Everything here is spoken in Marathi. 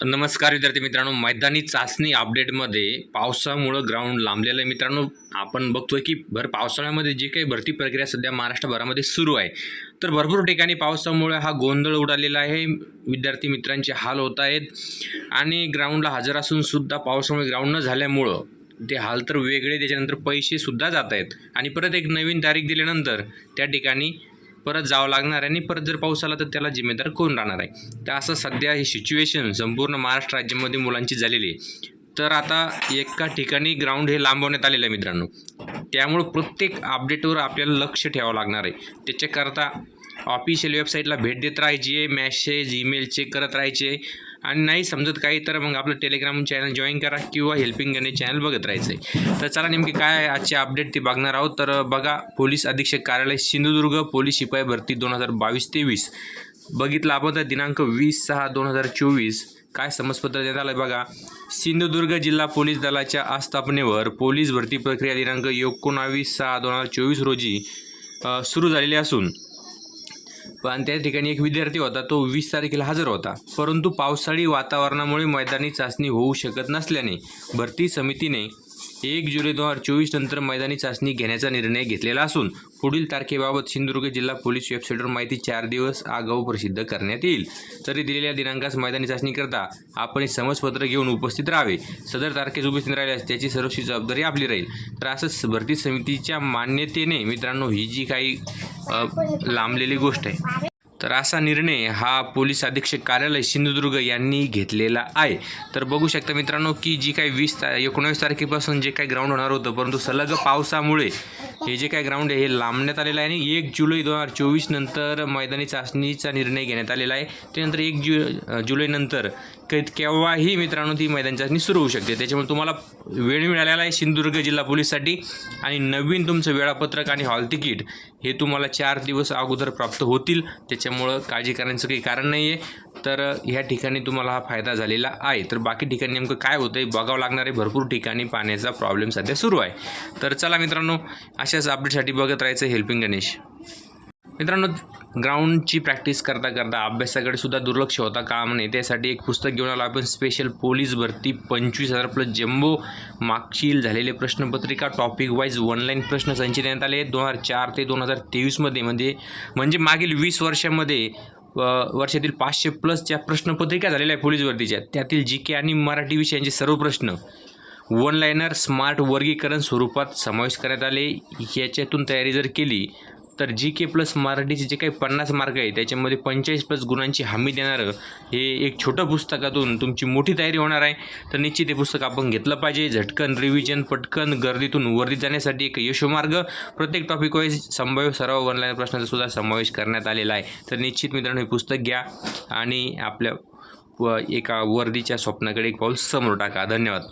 नमस्कार विद्यार्थी मित्रांनो मैदानी चाचणी अपडेटमध्ये पावसामुळं ग्राउंड लांबलेलं आहे. मित्रांनो आपण बघतोय की भर पावसाळ्यामध्ये जी काही भरती प्रक्रिया सध्या महाराष्ट्रभरामध्ये सुरू आहे. तर भरपूर ठिकाणी पावसामुळे हा गोंधळ उडालेला आहे. विद्यार्थी मित्रांचे हाल होत आहेत. आणि ग्राउंडला हजर असून सुद्धा पावसामुळे ग्राउंड न झाल्यामुळं ते हाल तर वेगळे. त्याच्यानंतर पैसेसुद्धा जात आहेत. आणि परत एक नवीन तारीख दिल्यानंतर त्या ठिकाणी परत जावं लागणार आहे आणि परत जर पाऊस आला तर त्याला जिम्मेदार कोण राहणार आहे? तर असं सध्या ही सिच्युएशन संपूर्ण महाराष्ट्र राज्यामध्ये मुलांची झालेली आहे. तर आता एका ठिकाणी ग्राउंड हे लांबवण्यात आलेलं आहे मित्रांनो. त्यामुळं प्रत्येक अपडेटवर आपल्याला लक्ष ठेवावं लागणार आहे. त्याच्याकरता ऑफिशियल वेबसाईटला भेट देत राहायची आहे मॅसेज ईमेल चेक करत राहायचे आणि नाही समजत काही तर मग आपलं टेलिग्राम चॅनल जॉईन करा किंवा हेल्पिंग गणे चॅनल बघत राहायचं आहे तर चला नेमकी काय आहे आजचे अपडेट ते बघणार आहोत. तर बघा पोलीस अधीक्षक कार्यालय सिंधुदुर्ग पोलीस शिपाई भरती दोन हजार बावीस तेवीस. बघितलं आपण तर दिनांक वीस सहा दोन हजार चोवीस. काय समजपत्र देण्यात आलं बघा. सिंधुदुर्ग जिल्हा पोलीस दलाच्या आस्थापनेवर पोलीस भरती प्रक्रिया दिनांक एकोणावीस सहा दोन हजार चोवीस रोजी सुरू झालेली असून पण त्या ठिकाणी एक विद्यार्थी होता तो वीस तारखेला हजर होता. परंतु पावसाळी वातावरणामुळे मैदानी चाचणी होऊ शकत नसल्याने भरती समितीने एक जुलै दोन हजार चोवीस नंतर मैदानी चाचणी घेण्याचा निर्णय घेतलेला असून पुढील तारखेबाबत सिंधुदुर्ग जिल्हा पोलीस वेबसाईटवर माहिती चार दिवस आगाऊ प्रसिद्ध करण्यात येईल. तरी दिलेल्या दिनांकास मैदानी चाचणी करता आपण हे समजपत्र घेऊन उपस्थित राहावे. सदर तारखेस उपस्थित राहिल्यास त्याची सर्वस्वी जबाबदारी आपली राहील. तर असंच भरती समितीच्या मान्यतेने मित्रांनो ही जी काही लांबलेली गोष्ट आहे. तर असा निर्णय हा पोलीस अधीक्षक कार्यालय सिंधुदुर्ग यांनी घेतलेला आहे. तर बघू शकता मित्रांनो की जी काही वीस ता एकोणावीस तारखेपासून जे काही ग्राउंड होणार होतं परंतु सलग पावसामुळे हे जे काही ग्राउंड आहे हे लांबण्यात आलेलं आहे. आणि एक जुलै दोन हजार चोवीस नंतर मैदानी चाचणीचा निर्णय घेण्यात आलेला आहे. त्यानंतर एक जु जुलैनंतर केव्हाही मित्रांनो ती मैदानी चाचणी सुरू होऊ शकते. त्याच्यामुळे तुम्हाला वेळ मिळालेला आहे सिंधुदुर्ग जिल्हा पोलीससाठी. आणि नवीन तुमचं वेळापत्रक आणि हॉल तिकीट हे तुम्हाला चार दिवस अगोदर प्राप्त होतील. त्याच्यामुळं काळजी करण्याचं काही कारण नाही आहे तर ह्या ठिकाणी तुम्हाला हा फायदा झालेला आहे. तर बाकी ठिकाणी नेमकं काय होतं आहे बघावं लागणार आहे. भरपूर ठिकाणी पाण्याचा प्रॉब्लेम सध्या सुरू आहे. तर चला मित्रांनो अशाच अपडेटसाठी बघत राहायचं हेल्पिंग गणेश. मित्रांनो ग्राउंडची प्रॅक्टिस करता करता अभ्यासाकडे सुद्धा दुर्लक्ष होता काम नाही. त्यासाठी एक पुस्तक घेऊन आलो. आपण स्पेशल पोलीस भरती पंचवीस हजार प्लस जम्बो मागशील झालेले प्रश्नपत्रिका टॉपिक वाईज ऑनलाईन प्रश्न संच देण्यात आले. दोन हजार चार ते दोन हजार तेवीसमध्ये म्हणजे म्हणजे मागील वीस वर्षामध्ये वर्षातील पाचशे प्लसच्या प्रश्नपत्रिका झालेल्या आहे पोलीस भरतीच्या त्यातील जी के आणि मराठी विषयांचे सर्व प्रश्न वन लाईनर स्मार्ट वर्गीकरण स्वरूपात समावेश करण्यात आले. याच्यातून तयारी जर केली तर जी के प्लस मराठीचे जे काही पन्नास मार्क आहे त्याच्यामध्ये पंचेचाळीस प्लस गुणांची हमी देणारं हे एक छोटं पुस्तकातून तुमची मोठी तयारी होणार आहे. तर निश्चित हे पुस्तक आपण घेतलं पाहिजे. झटकन रिव्हिजन पटकन गर्दीतून वर्दीत जाण्यासाठी एक यशोमार्ग. प्रत्येक टॉपिक वाईज संभाव्य सर्व ऑनलाईन प्रश्नाचा सुद्धा समावेश करण्यात आलेला आहे. तर निश्चित मित्रांनो हे पुस्तक घ्या आणि आपल्या व एका वर्दीच्या स्वप्नाकडे एक पाऊल समोर टाका. धन्यवाद.